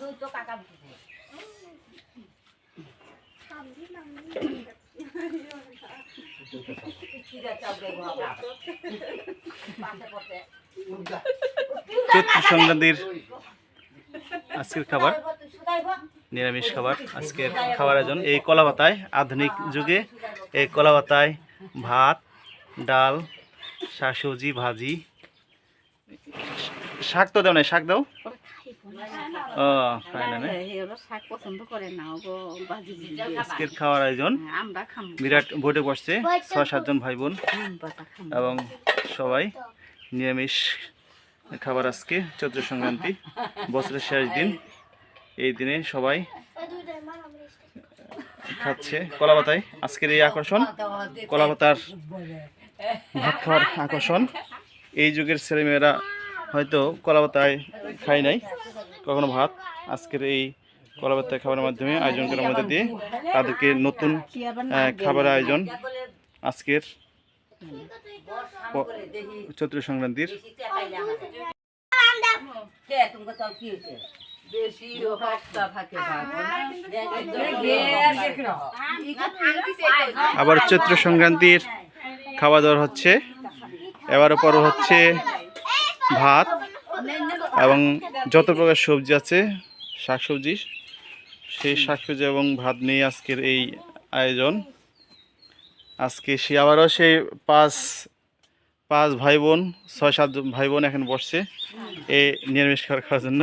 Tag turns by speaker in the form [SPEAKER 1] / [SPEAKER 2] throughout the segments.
[SPEAKER 1] দুই তো কাকা দিতে
[SPEAKER 2] আজকের খাবার, নিরামিষ খাবার। আজকের খাবার আয়োজন, এই কলা পাতায় আধুনিক যুগে এই কলা পাতায় ভাত, ডাল, শাকসবজি, ভাজি। শাক তো দাও না শাক দাও। ও খায় না না?
[SPEAKER 3] শাক পছন্দ করে না ওগো বাজি
[SPEAKER 2] আজকের খাওয়ার আয়োজন।
[SPEAKER 3] আমরা খাম।
[SPEAKER 2] বিরাট বসছে ছয় সাতজন ভাই বোন এবং সবাই নিরামিষ খাবার আজকে চৈত্র সংক্রান্তি বছরের শেষ দিন। এই দিনে সবাই খাচ্ছে কলা পাতায়। আজকের এই আকর্ষণ কলা পাতার ভাত খাওয়ার আকর্ষণ। এই যুগের ছেলেমেয়েরা হয়তো কলা পাতায় খায় নাই কখনো ভাত। আজকের এই কলা পাতায় খাবারের মাধ্যমে আয়োজন করার মধ্যে দিয়ে তাদেরকে নতুন খাবার আয়োজন আজকের চৈত্র সংক্রান্তির। আবার চৈত্র সংক্রান্তির খাওয়া দাওয়ার হচ্ছে এবারে পর হচ্ছে ভাত এবং যত প্রকার সবজি আছে শাকসবজি সেই শাকসবজি এবং ভাত নিয়ে আজকের এই আয়োজন। আজকে সে আবারও সেই পাঁচ পাঁচ ভাই বোন ছয় সাত ভাই বোন এখন বসছে এই নিরামিষ খাবার খাওয়ার জন্য।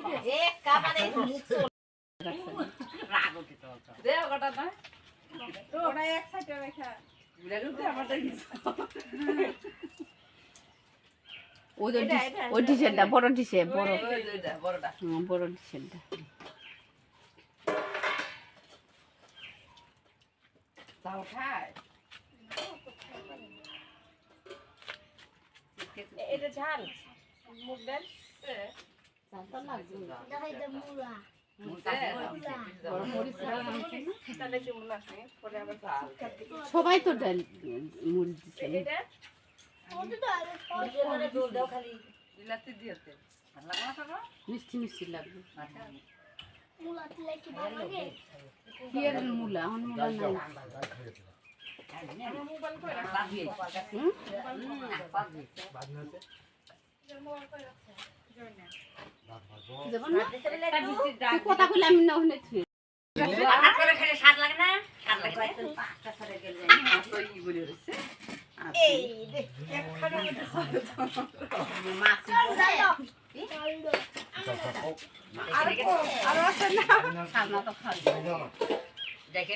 [SPEAKER 3] ওই ওই টিশার্টটা বড় টিশার্ট বড়। হ্যাঁ বড় টিশার্টটা
[SPEAKER 1] এটা ঝাল। মুগ ডাল।
[SPEAKER 3] সবাই তো ডাল দিচ্ছে। মিষ্টি মিষ্টি লাগবে। মূলা? এখন মূলা? যাব না? তুই কথা কইলে আমি না ওখানে থুয়ে
[SPEAKER 1] স্বাদ লাগে না স্বাদ লাগে পাঁচটা ছড়ে গেলে
[SPEAKER 3] খানা তো খাব
[SPEAKER 1] দেখে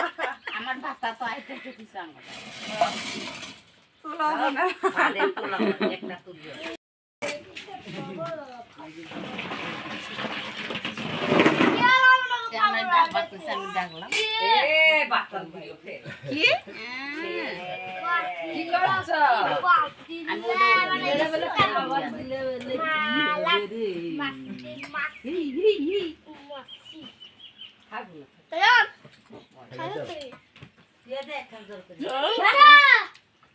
[SPEAKER 1] হাবি
[SPEAKER 3] আমার ভাতা তো আইতে দিছে আমার
[SPEAKER 1] ভাতের পোলাও একটা তুলিও
[SPEAKER 3] আমার ডাকবার কইছে আমি ডাকলাম
[SPEAKER 1] এ বাতাল দিও ফের
[SPEAKER 3] কি
[SPEAKER 1] কি করছ
[SPEAKER 3] আমি ওটা
[SPEAKER 1] বলে খাবার দিলে রে খাবি দিয়ে দে একখান জোর করে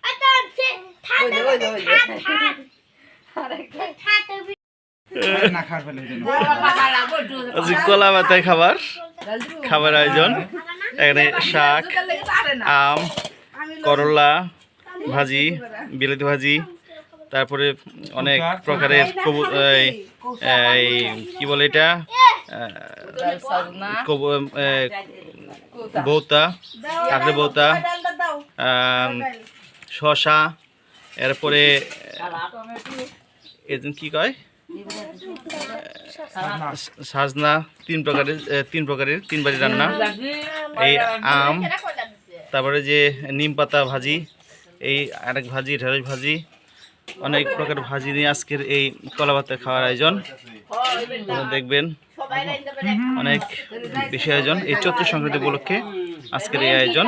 [SPEAKER 2] আজকে কলা পাতায় খাবার খাবার আয়োজন। এখানে শাক আম করলা ভাজি বিলাতি ভাজি তারপরে অনেক প্রকারের কবু- এই এই কি বলে এটা? কবু- বৌতা কাঁকড়ে বৌতা শশা এরপরে এজন কি কয়? সাজনা, তিন প্রকারের তিন প্রকারের, তিন বাড়ি রান্না। এই আম, তারপরে যে নিম পাতা ভাজি, এই আরেক ভাজি, ঢেঁড়স ভাজি, অনেক প্রকার ভাজি নিয়ে আজকের এই কলা ভাতে খাওয়ার আয়োজন। দেখবেন অনেক বেশি আয়োজন। এই চৈত্র সংক্রান্তি উপলক্ষে আজকের এই আয়োজন।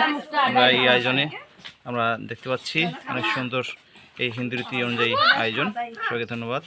[SPEAKER 2] আমরা এই আয়োজনে আমরা দেখতে পাচ্ছি অনেক সুন্দর এই হিন্দু রীতি অনুযায়ী আয়োজন। সবাইকে ধন্যবাদ।